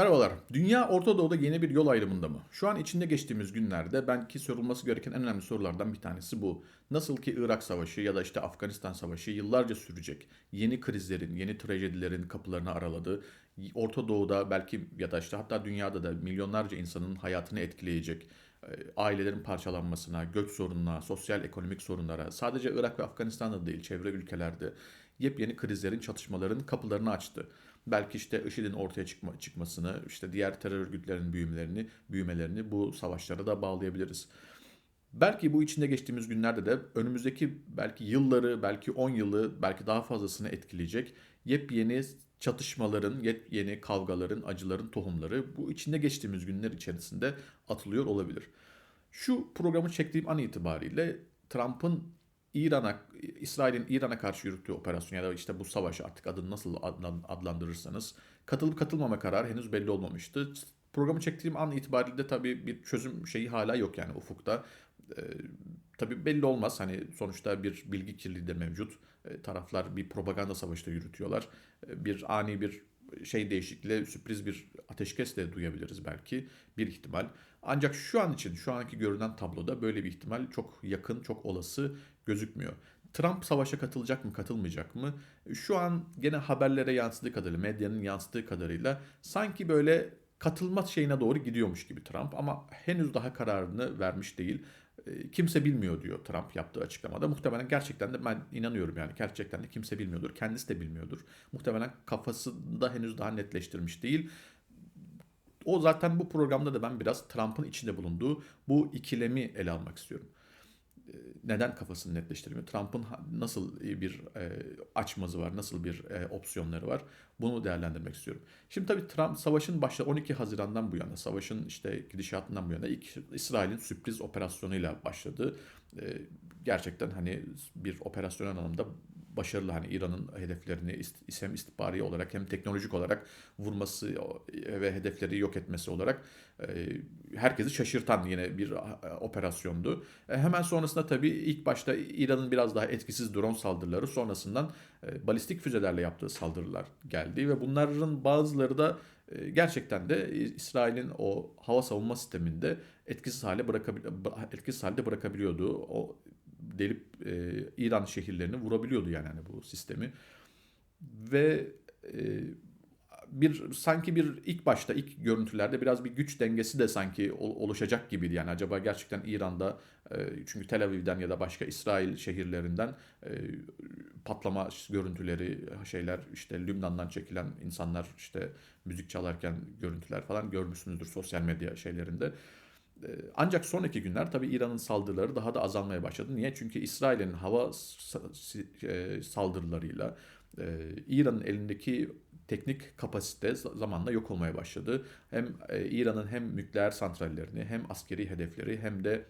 Merhabalar. Dünya Orta Doğu'da yeni bir yol ayrımında mı? Şu an içinde geçtiğimiz günlerde belki sorulması gereken en önemli sorulardan bir tanesi bu. Nasıl ki Irak Savaşı ya da işte Afganistan Savaşı yıllarca sürecek, yeni krizlerin, yeni trajedilerin kapılarını araladı. Orta Doğu'da belki ya da işte hatta dünyada da milyonlarca insanın hayatını etkileyecek, e, ailelerin parçalanmasına, göç sorununa, sosyal ekonomik sorunlara, sadece Irak ve Afganistan'da değil, çevre ülkelerde yepyeni krizlerin, çatışmaların kapılarını açtı. Belki işte IŞİD'in ortaya çıkma, çıkmasını, işte diğer terör örgütlerinin büyümelerini, büyümelerini bu savaşlara da bağlayabiliriz. Belki bu içinde geçtiğimiz günlerde de önümüzdeki belki yılları, belki 10 yılı, belki daha fazlasını etkileyecek yepyeni çatışmaların, yepyeni kavgaların, acıların tohumları bu içinde geçtiğimiz günler içerisinde atılıyor olabilir. Şu programı çektiğim an itibariyle Trump'ın İran'a, İsrail'in İran'a karşı yürüttüğü operasyon ya da işte bu savaş artık adını nasıl adlandırırsanız katılıp katılmama kararı henüz belli olmamıştı. Programı çektiğim an itibariyle tabii bir çözüm şeyi hala yok yani ufukta. Ee, tabii belli olmaz hani sonuçta bir bilgi kirliliği de mevcut. Ee, taraflar bir propaganda savaşı da yürütüyorlar. Ee, bir ani bir şey değişikliği sürpriz bir ateşkes de duyabiliriz belki bir ihtimal. Ancak şu an için şu anki görünen tabloda böyle bir ihtimal çok yakın, çok olası gözükmüyor. Trump savaşa katılacak mı, katılmayacak mı? Şu an gene haberlere yansıdığı kadarıyla, medyanın yansıdığı kadarıyla sanki böyle katılma şeyine doğru gidiyormuş gibi Trump ama henüz daha kararını vermiş değil. Ee, kimse bilmiyor diyor Trump yaptığı açıklamada. Muhtemelen gerçekten de ben inanıyorum yani gerçekten de kimse bilmiyordur. Kendisi de bilmiyordur. Muhtemelen kafasında henüz daha netleştirmiş değil. O zaten bu programda da ben biraz Trump'ın içinde bulunduğu bu ikilemi ele almak istiyorum. Ee, neden kafasını netleştirmiyor? Trump'ın nasıl bir e, açmazı var, nasıl bir e, opsiyonları var? Bunu değerlendirmek istiyorum. Şimdi tabii Trump savaşın başta 12 Haziran'dan bu yana, savaşın işte gidişatından bu yana ilk İsrail'in sürpriz operasyonuyla başladı. E, gerçekten hani bir operasyon anlamında başarılı hani İran'ın hedeflerini hem istihbari olarak hem teknolojik olarak vurması ve hedefleri yok etmesi olarak e, herkesi şaşırtan yine bir operasyondu. E, hemen sonrasında tabii ilk başta İran'ın biraz daha etkisiz drone saldırıları sonrasından e, balistik füzelerle yaptığı saldırılar geldi ve bunların bazıları da gerçekten de İsrail'in o hava savunma sisteminde etkisiz hale bırakabil etkisiz halde bırakabiliyordu. O delip e, İran şehirlerini vurabiliyordu yani hani bu sistemi. Ve e, bir sanki bir ilk başta ilk görüntülerde biraz bir güç dengesi de sanki oluşacak gibiydi. Yani acaba gerçekten İran'da e, çünkü Tel Aviv'den ya da başka İsrail şehirlerinden e, patlama görüntüleri şeyler işte Lübnan'dan çekilen insanlar işte müzik çalarken görüntüler falan görmüşsünüzdür sosyal medya şeylerinde. Ee, ancak sonraki günler tabii İran'ın saldırıları daha da azalmaya başladı. Niye? Çünkü İsrail'in hava e, saldırılarıyla e, İran'ın elindeki teknik kapasite zamanla yok olmaya başladı. Hem e, İran'ın hem nükleer santrallerini hem askeri hedefleri hem de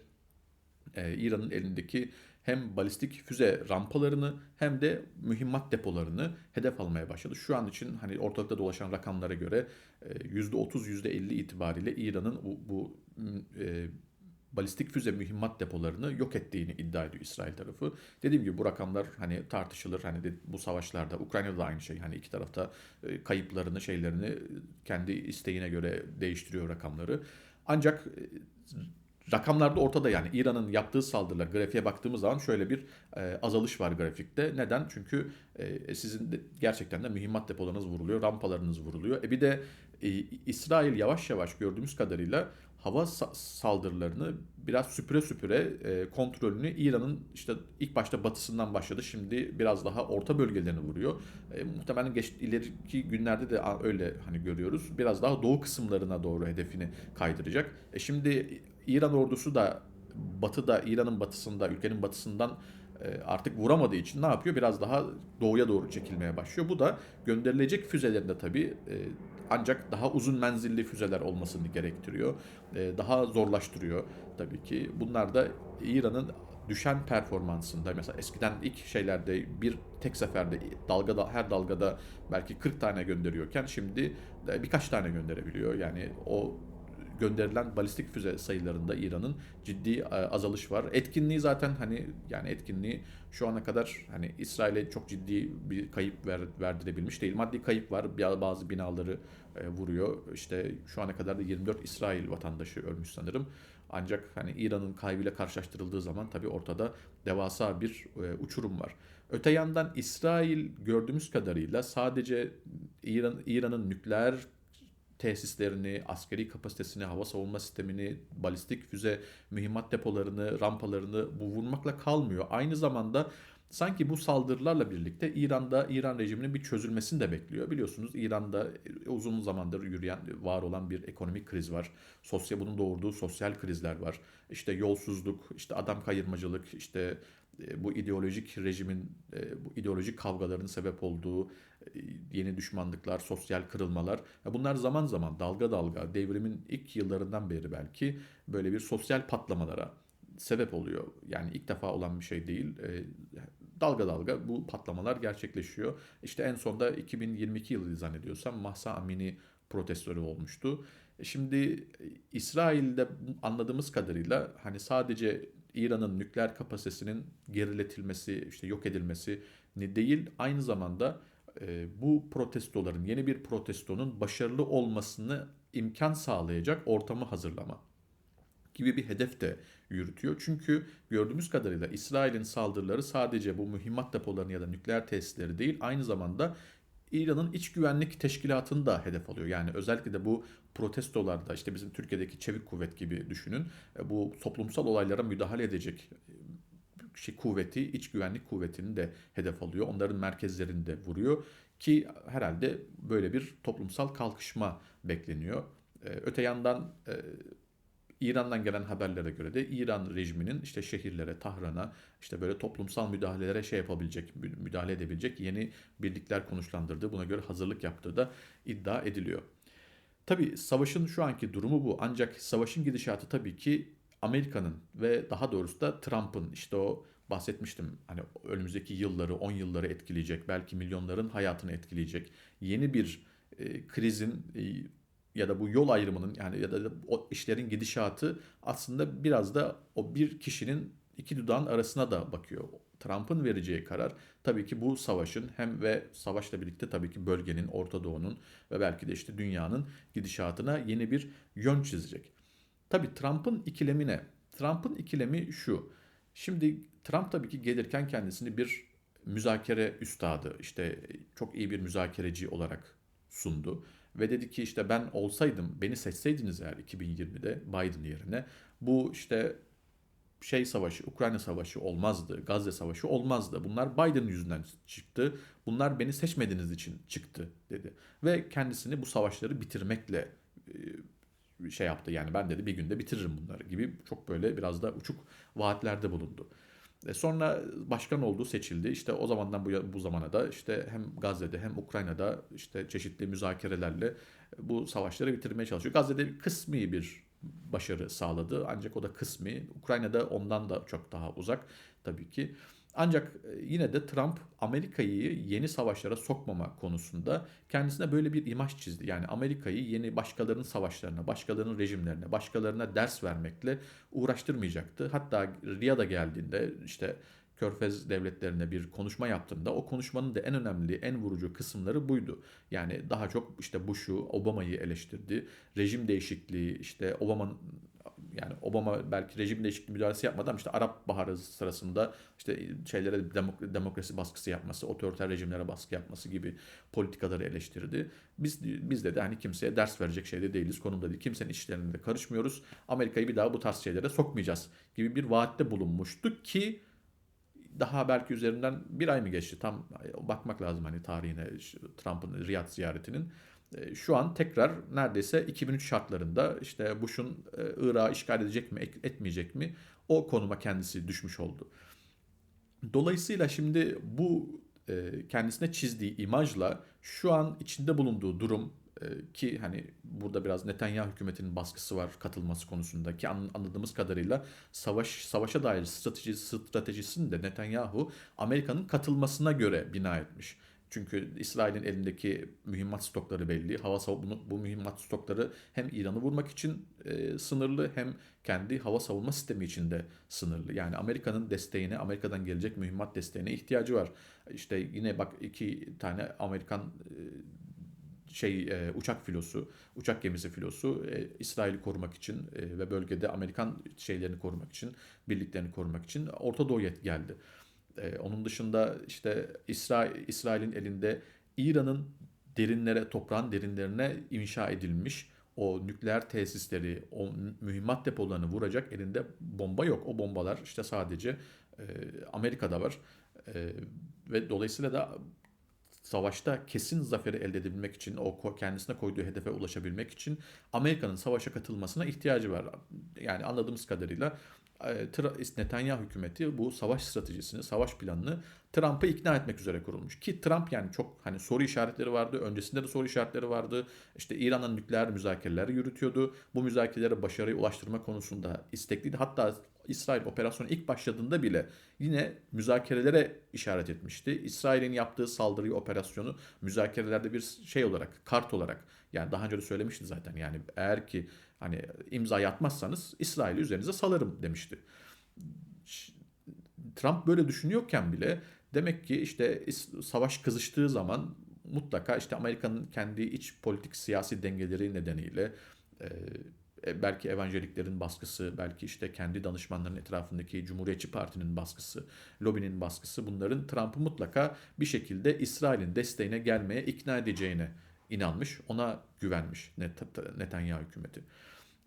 İran'ın elindeki hem balistik füze rampalarını hem de mühimmat depolarını hedef almaya başladı. Şu an için hani ortalıkta dolaşan rakamlara göre %30 %50 itibariyle İran'ın bu, bu e, balistik füze mühimmat depolarını yok ettiğini iddia ediyor İsrail tarafı. Dediğim gibi bu rakamlar hani tartışılır. Hani bu savaşlarda Ukrayna'da da aynı şey. Hani iki tarafta e, kayıplarını, şeylerini kendi isteğine göre değiştiriyor rakamları. Ancak e, rakamlarda ortada yani İran'ın yaptığı saldırılar grafiğe baktığımız zaman şöyle bir e, azalış var grafikte. Neden? Çünkü e, sizin de gerçekten de mühimmat depolarınız vuruluyor, rampalarınız vuruluyor. E bir de e, İsrail yavaş yavaş gördüğümüz kadarıyla hava saldırılarını biraz süpüre süpüre e, kontrolünü İran'ın işte ilk başta batısından başladı. Şimdi biraz daha orta bölgelerini vuruyor. E, muhtemelen geç, ileriki günlerde de öyle hani görüyoruz. Biraz daha doğu kısımlarına doğru hedefini kaydıracak. E, şimdi İran ordusu da batıda, İran'ın batısında, ülkenin batısından e, artık vuramadığı için ne yapıyor? Biraz daha doğuya doğru çekilmeye başlıyor. Bu da gönderilecek füzelerinde tabii e, ancak daha uzun menzilli füzeler olmasını gerektiriyor. E, daha zorlaştırıyor tabii ki. Bunlar da İran'ın düşen performansında mesela eskiden ilk şeylerde bir tek seferde dalgada her dalgada belki 40 tane gönderiyorken şimdi birkaç tane gönderebiliyor. Yani o gönderilen balistik füze sayılarında İran'ın ciddi e, azalış var. Etkinliği zaten hani yani etkinliği şu ana kadar hani İsrail'e çok ciddi bir kayıp ver, verdirebilmiş değil. Maddi kayıp var. Bazı binaları e, vuruyor. İşte şu ana kadar da 24 İsrail vatandaşı ölmüş sanırım. Ancak hani İran'ın kaybıyla karşılaştırıldığı zaman tabii ortada devasa bir e, uçurum var. Öte yandan İsrail gördüğümüz kadarıyla sadece İran İran'ın nükleer tesislerini, askeri kapasitesini, hava savunma sistemini, balistik füze mühimmat depolarını, rampalarını bu vurmakla kalmıyor. Aynı zamanda sanki bu saldırılarla birlikte İran'da İran rejiminin bir çözülmesini de bekliyor. Biliyorsunuz İran'da uzun zamandır yürüyen, var olan bir ekonomik kriz var. Sosyal bunun doğurduğu sosyal krizler var. İşte yolsuzluk, işte adam kayırmacılık, işte e, bu ideolojik rejimin e, bu ideolojik kavgaların sebep olduğu e, yeni düşmanlıklar, sosyal kırılmalar. Bunlar zaman zaman dalga dalga devrimin ilk yıllarından beri belki böyle bir sosyal patlamalara sebep oluyor. Yani ilk defa olan bir şey değil. Dalga dalga bu patlamalar gerçekleşiyor. İşte en sonda 2022 yılı zannediyorsam Mahsa Amini protestoları olmuştu. Şimdi İsrail'de anladığımız kadarıyla hani sadece İran'ın nükleer kapasitesinin geriletilmesi, işte yok edilmesi değil, aynı zamanda e, bu protestoların, yeni bir protestonun başarılı olmasını imkan sağlayacak ortamı hazırlama gibi bir hedef de yürütüyor. Çünkü gördüğümüz kadarıyla İsrail'in saldırıları sadece bu mühimmat depolarını ya da nükleer tesisleri değil, aynı zamanda İran'ın iç güvenlik teşkilatını da hedef alıyor. Yani özellikle de bu protestolarda işte bizim Türkiye'deki çevik kuvvet gibi düşünün. E, bu toplumsal olaylara müdahale edecek e, şey kuvveti, iç güvenlik kuvvetini de hedef alıyor. Onların merkezlerini de vuruyor ki herhalde böyle bir toplumsal kalkışma bekleniyor. E, öte yandan İran'dan gelen haberlere göre de İran rejiminin işte şehirlere, Tahran'a işte böyle toplumsal müdahalelere şey yapabilecek, müdahale edebilecek yeni birlikler konuşlandırdığı, buna göre hazırlık yaptığı da iddia ediliyor. Tabi savaşın şu anki durumu bu. Ancak savaşın gidişatı tabii ki Amerika'nın ve daha doğrusu da Trump'ın işte o bahsetmiştim hani önümüzdeki yılları, 10 yılları etkileyecek, belki milyonların hayatını etkileyecek yeni bir e, krizin e, ya da bu yol ayrımının yani ya da o işlerin gidişatı aslında biraz da o bir kişinin iki dudağın arasına da bakıyor. Trump'ın vereceği karar tabii ki bu savaşın hem ve savaşla birlikte tabii ki bölgenin, Orta Doğu'nun ve belki de işte dünyanın gidişatına yeni bir yön çizecek. Tabii Trump'ın ikilemi ne? Trump'ın ikilemi şu. Şimdi Trump tabii ki gelirken kendisini bir müzakere üstadı, işte çok iyi bir müzakereci olarak sundu. Ve dedi ki işte ben olsaydım, beni seçseydiniz eğer 2020'de Biden yerine bu işte şey savaşı, Ukrayna savaşı olmazdı, Gazze savaşı olmazdı. Bunlar Biden yüzünden çıktı. Bunlar beni seçmediğiniz için çıktı dedi. Ve kendisini bu savaşları bitirmekle şey yaptı. Yani ben dedi bir günde bitiririm bunları gibi çok böyle biraz da uçuk vaatlerde bulundu. E sonra başkan oldu, seçildi. İşte o zamandan bu, bu zamana da işte hem Gazze'de hem Ukrayna'da işte çeşitli müzakerelerle bu savaşları bitirmeye çalışıyor. Gazze'de kısmi bir başarı sağladı ancak o da kısmi. Ukrayna'da ondan da çok daha uzak tabii ki. Ancak e, yine de Trump Amerika'yı yeni savaşlara sokmama konusunda kendisine böyle bir imaj çizdi. Yani Amerika'yı yeni başkalarının savaşlarına, başkalarının rejimlerine, başkalarına ders vermekle uğraştırmayacaktı. Hatta Riyad'a geldiğinde işte Körfez devletlerine bir konuşma yaptığında o konuşmanın da en önemli, en vurucu kısımları buydu. Yani daha çok işte Bush'u, Obama'yı eleştirdi. Rejim değişikliği, işte Obama'nın yani Obama belki rejim değişikliği müdahalesi yapmadı ama işte Arap Baharı sırasında işte şeylere demok demokrasi baskısı yapması, otoriter rejimlere baskı yapması gibi politikaları eleştirdi. Biz biz de, hani kimseye ders verecek şeyde değiliz, konumda değil. Kimsenin işlerine de karışmıyoruz. Amerika'yı bir daha bu tarz şeylere sokmayacağız gibi bir vaatte bulunmuştu ki daha belki üzerinden bir ay mı geçti tam bakmak lazım hani tarihine Trump'ın Riyad ziyaretinin. E, şu an tekrar neredeyse 2003 şartlarında işte Bush'un e, Irak'ı işgal edecek mi etmeyecek mi o konuma kendisi düşmüş oldu. Dolayısıyla şimdi bu e, kendisine çizdiği imajla şu an içinde bulunduğu durum ki hani burada biraz Netanyahu hükümetinin baskısı var katılması konusunda ki anladığımız kadarıyla savaş savaşa dair strateji stratejisini de Netanyahu Amerika'nın katılmasına göre bina etmiş. Çünkü İsrail'in elindeki mühimmat stokları belli. Hava savunma bu mühimmat stokları hem İran'ı vurmak için e, sınırlı hem kendi hava savunma sistemi içinde sınırlı. Yani Amerika'nın desteğine, Amerika'dan gelecek mühimmat desteğine ihtiyacı var. İşte yine bak iki tane Amerikan e, şey e, uçak filosu, uçak gemisi filosu e, İsrail'i korumak için e, ve bölgede Amerikan şeylerini korumak için, birliklerini korumak için Orta Doğu'ya geldi. E, onun dışında işte İsrail İsrail'in elinde İran'ın derinlere, toprağın derinlerine inşa edilmiş o nükleer tesisleri, o mühimmat depolarını vuracak elinde bomba yok. O bombalar işte sadece e, Amerika'da var. E, ve dolayısıyla da savaşta kesin zaferi elde edebilmek için, o kendisine koyduğu hedefe ulaşabilmek için Amerika'nın savaşa katılmasına ihtiyacı var. Yani anladığımız kadarıyla Netanyahu hükümeti bu savaş stratejisini, savaş planını Trump'ı ikna etmek üzere kurulmuş. Ki Trump yani çok hani soru işaretleri vardı. Öncesinde de soru işaretleri vardı. İşte İran'la nükleer müzakereleri yürütüyordu. Bu müzakerelere başarıya ulaştırma konusunda istekliydi. Hatta İsrail operasyonu ilk başladığında bile yine müzakerelere işaret etmişti. İsrail'in yaptığı saldırıyı operasyonu müzakerelerde bir şey olarak, kart olarak yani daha önce de söylemişti zaten yani eğer ki hani imza atmazsanız İsrail'i üzerinize salarım demişti. Trump böyle düşünüyorken bile demek ki işte savaş kızıştığı zaman mutlaka işte Amerika'nın kendi iç politik siyasi dengeleri nedeniyle e, belki evangeliklerin baskısı, belki işte kendi danışmanların etrafındaki Cumhuriyetçi Parti'nin baskısı, lobinin baskısı bunların Trump'ı mutlaka bir şekilde İsrail'in desteğine gelmeye ikna edeceğine inanmış, ona güvenmiş Netanyahu hükümeti.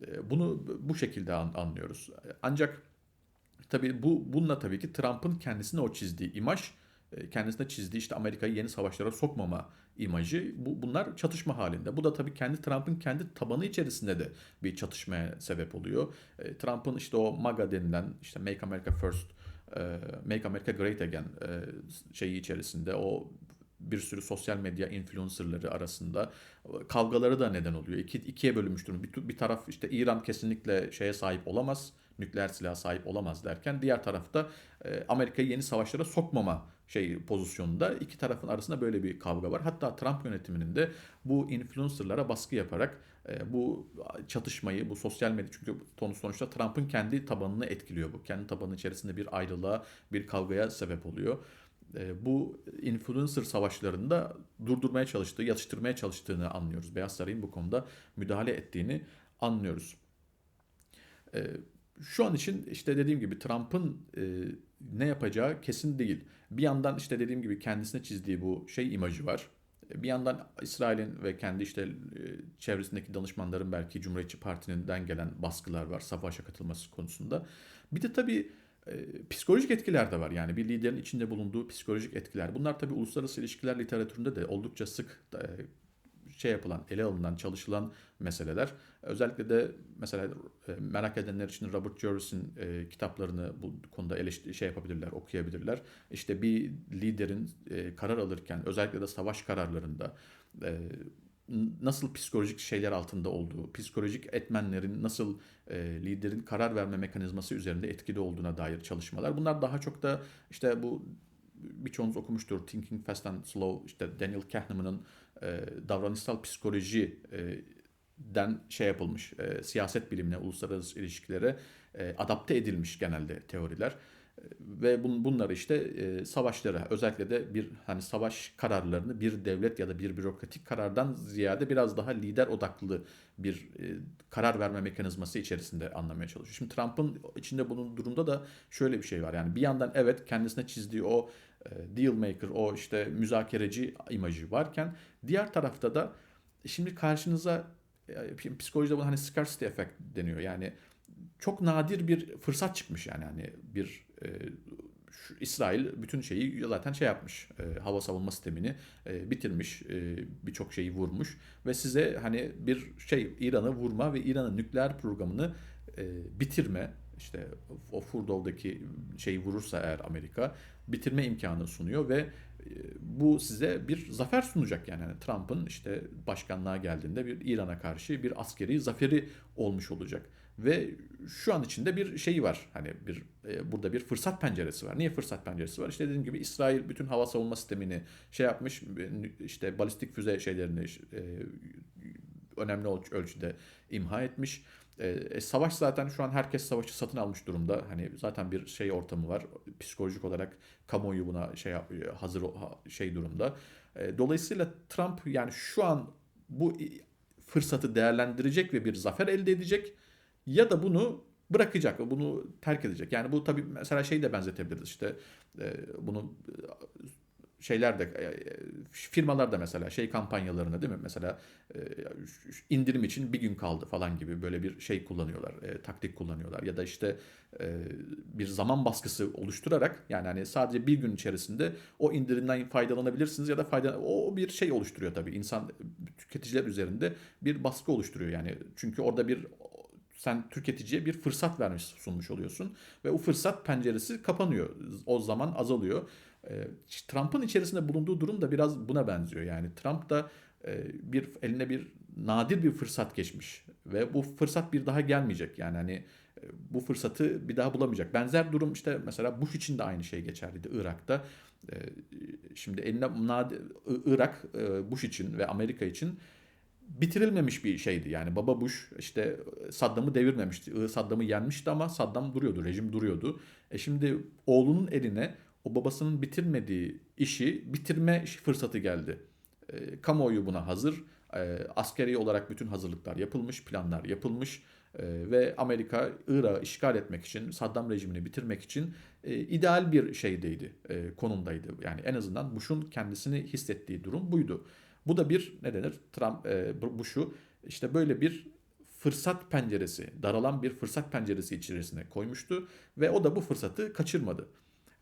E, bunu bu şekilde anlıyoruz. Ancak tabii bu bununla tabii ki Trump'ın kendisine o çizdiği imaj e, kendisine çizdiği işte Amerika'yı yeni savaşlara sokmama imajı bu, bunlar çatışma halinde. Bu da tabii kendi Trump'ın kendi tabanı içerisinde de bir çatışmaya sebep oluyor. E, Trump'ın işte o MAGA denilen işte Make America First, e, Make America Great Again şeyi içerisinde o bir sürü sosyal medya influencerları arasında kavgaları da neden oluyor. İki, ikiye bölünmüş durum. Bir, bir taraf işte İran kesinlikle şeye sahip olamaz, nükleer silah sahip olamaz derken diğer tarafta Amerika'yı yeni savaşlara sokmama şey pozisyonunda iki tarafın arasında böyle bir kavga var. Hatta Trump yönetiminin de bu influencerlara baskı yaparak e, bu çatışmayı, bu sosyal medya çünkü sonuçta Trump'ın kendi tabanını etkiliyor bu. Kendi tabanı içerisinde bir ayrılığa, bir kavgaya sebep oluyor. E, bu influencer savaşlarında durdurmaya çalıştığı, yatıştırmaya çalıştığını anlıyoruz. Beyaz Saray'ın bu konuda müdahale ettiğini anlıyoruz. E, şu an için işte dediğim gibi Trump'ın ne yapacağı kesin değil. Bir yandan işte dediğim gibi kendisine çizdiği bu şey imajı var. Bir yandan İsrail'in ve kendi işte e, çevresindeki danışmanların belki Cumhuriyetçi Parti'nden gelen baskılar var savaşa katılması konusunda. Bir de tabii psikolojik etkiler de var. Yani bir liderin içinde bulunduğu psikolojik etkiler. Bunlar tabii uluslararası ilişkiler literatüründe de oldukça sık şey yapılan, ele alınan, çalışılan meseleler. Özellikle de mesela merak edenler için Robert Jarvis'in e, kitaplarını bu konuda eleştiri, şey yapabilirler, okuyabilirler. İşte bir liderin karar alırken, özellikle de savaş kararlarında nasıl psikolojik şeyler altında olduğu, psikolojik etmenlerin nasıl e, liderin karar verme mekanizması üzerinde etkili olduğuna dair çalışmalar. Bunlar daha çok da işte bu birçoğunuz okumuştur Thinking Fast and Slow işte Daniel Kahneman'ın e, davranışsal psikoloji e, den şey yapılmış e, siyaset bilimine, uluslararası ilişkilere e, adapte edilmiş genelde teoriler ve bun, bunları işte e, savaşlara özellikle de bir hani savaş kararlarını bir devlet ya da bir bürokratik karardan ziyade biraz daha lider odaklı bir e, karar verme mekanizması içerisinde anlamaya çalışıyor. Şimdi Trump'ın içinde bunun durumda da şöyle bir şey var. Yani bir yandan evet kendisine çizdiği o e, deal maker, o işte müzakereci imajı varken diğer tarafta da şimdi karşınıza e, psikolojide buna hani scarcity effect deniyor. Yani çok nadir bir fırsat çıkmış yani hani bir e, şu İsrail bütün şeyi zaten şey yapmış. E, hava savunma sistemini e, bitirmiş. E, Birçok şeyi vurmuş ve size hani bir şey İran'ı vurma ve İran'ın nükleer programını e, bitirme işte o Furdov'daki şeyi vurursa eğer Amerika bitirme imkanı sunuyor ve bu size bir zafer sunacak yani. yani Trump'ın işte başkanlığa geldiğinde bir İran'a karşı bir askeri zaferi olmuş olacak. Ve şu an içinde bir şeyi var. Hani bir e, burada bir fırsat penceresi var. Niye fırsat penceresi var? İşte dediğim gibi İsrail bütün hava savunma sistemini şey yapmış. işte balistik füze şeylerini e, önemli ölçüde imha etmiş. E, e, savaş zaten şu an herkes savaşı satın almış durumda. Hani zaten bir şey ortamı var. Psikolojik olarak kamuoyu buna şey hazır şey durumda. E, dolayısıyla Trump yani şu an bu fırsatı değerlendirecek ve bir zafer elde edecek ya da bunu bırakacak, bunu terk edecek. Yani bu tabii mesela şey de benzetebiliriz işte e, bunu şeyler de e, firmalar da mesela şey kampanyalarını değil mi? Mesela e, indirim için bir gün kaldı falan gibi böyle bir şey kullanıyorlar, e, taktik kullanıyorlar ya da işte bir zaman baskısı oluşturarak yani hani sadece bir gün içerisinde o indirimden faydalanabilirsiniz ya da fayda o bir şey oluşturuyor tabii insan tüketiciler üzerinde bir baskı oluşturuyor yani çünkü orada bir sen tüketiciye bir fırsat vermiş sunmuş oluyorsun ve o fırsat penceresi kapanıyor. O zaman azalıyor. E, Trump'ın içerisinde bulunduğu durum da biraz buna benziyor. Yani Trump da e, bir eline bir nadir bir fırsat geçmiş ve bu fırsat bir daha gelmeyecek. Yani hani e, bu fırsatı bir daha bulamayacak. Benzer durum işte mesela Bush için de aynı şey geçerliydi Irak'ta. Şimdi eline nadir, Irak Bush için ve Amerika için bitirilmemiş bir şeydi. Yani Baba Bush işte Saddam'ı devirmemişti. Saddam'ı yenmişti ama Saddam duruyordu, rejim duruyordu. E şimdi oğlunun eline o babasının bitirmediği işi bitirme fırsatı geldi. E, kamuoyu buna hazır. E, askeri olarak bütün hazırlıklar yapılmış, planlar yapılmış e, ve Amerika Irak'ı işgal etmek için, Saddam rejimini bitirmek için e, ideal bir şeydeydi, e, konumdaydı. Yani en azından Bush'un kendisini hissettiği durum buydu. Bu da bir ne denir? Trump e, Bush'u işte böyle bir fırsat penceresi, daralan bir fırsat penceresi içerisine koymuştu ve o da bu fırsatı kaçırmadı.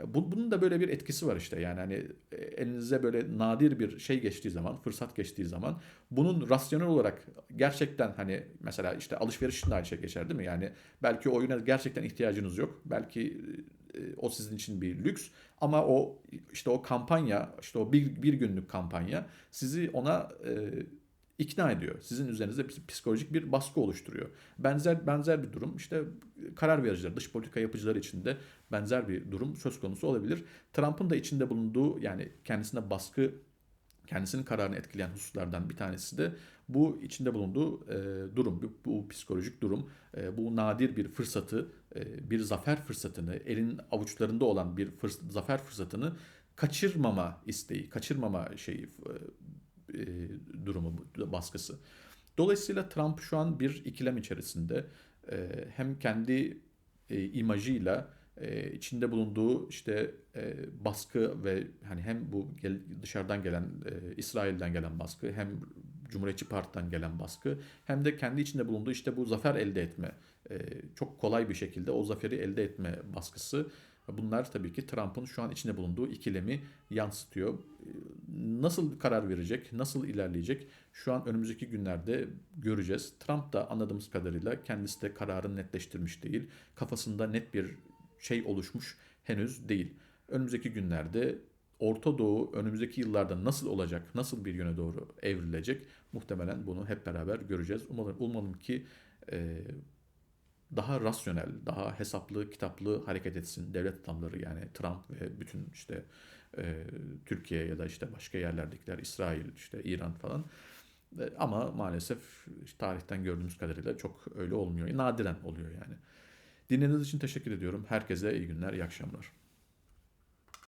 Bunun da böyle bir etkisi var işte yani hani e, elinize böyle nadir bir şey geçtiği zaman, fırsat geçtiği zaman bunun rasyonel olarak gerçekten hani mesela işte alışveriş için de aynı şey geçer değil mi? Yani belki oyuna gerçekten ihtiyacınız yok. Belki e, o sizin için bir lüks ama o işte o kampanya, işte o bir, bir günlük kampanya sizi ona e, ikna ediyor. Sizin üzerinizde psikolojik bir baskı oluşturuyor. Benzer benzer bir durum işte karar vericiler, dış politika yapıcıları için de benzer bir durum söz konusu olabilir. Trump'ın da içinde bulunduğu yani kendisine baskı kendisinin kararını etkileyen hususlardan bir tanesi de bu içinde bulunduğu e, durum, bu, bu psikolojik durum, e, bu nadir bir fırsatı, e, bir zafer fırsatını, elin avuçlarında olan bir fırs zafer fırsatını kaçırmama isteği, kaçırmama şeyi e, durumu, baskısı. Dolayısıyla Trump şu an bir ikilem içerisinde. E, hem kendi e, imajıyla e, içinde bulunduğu işte e, baskı ve hani hem bu dışarıdan gelen e, İsrail'den gelen baskı hem Cumhuriyetçi Parti'den gelen baskı hem de kendi içinde bulunduğu işte bu zafer elde etme e, çok kolay bir şekilde o zaferi elde etme baskısı Bunlar tabii ki Trump'ın şu an içinde bulunduğu ikilemi yansıtıyor. Nasıl karar verecek, nasıl ilerleyecek şu an önümüzdeki günlerde göreceğiz. Trump da anladığımız kadarıyla kendisi de kararını netleştirmiş değil. Kafasında net bir şey oluşmuş henüz değil. Önümüzdeki günlerde Orta Doğu önümüzdeki yıllarda nasıl olacak, nasıl bir yöne doğru evrilecek muhtemelen bunu hep beraber göreceğiz. Umarım, umarım ki e, daha rasyonel, daha hesaplı, kitaplı hareket etsin devlet adamları yani Trump ve bütün işte e, Türkiye ya da işte başka yerlerdekiler, İsrail, işte İran falan. E, ama maalesef tarihten gördüğümüz kadarıyla çok öyle olmuyor. Nadiren oluyor yani. Dinlediğiniz için teşekkür ediyorum. Herkese iyi günler, iyi akşamlar.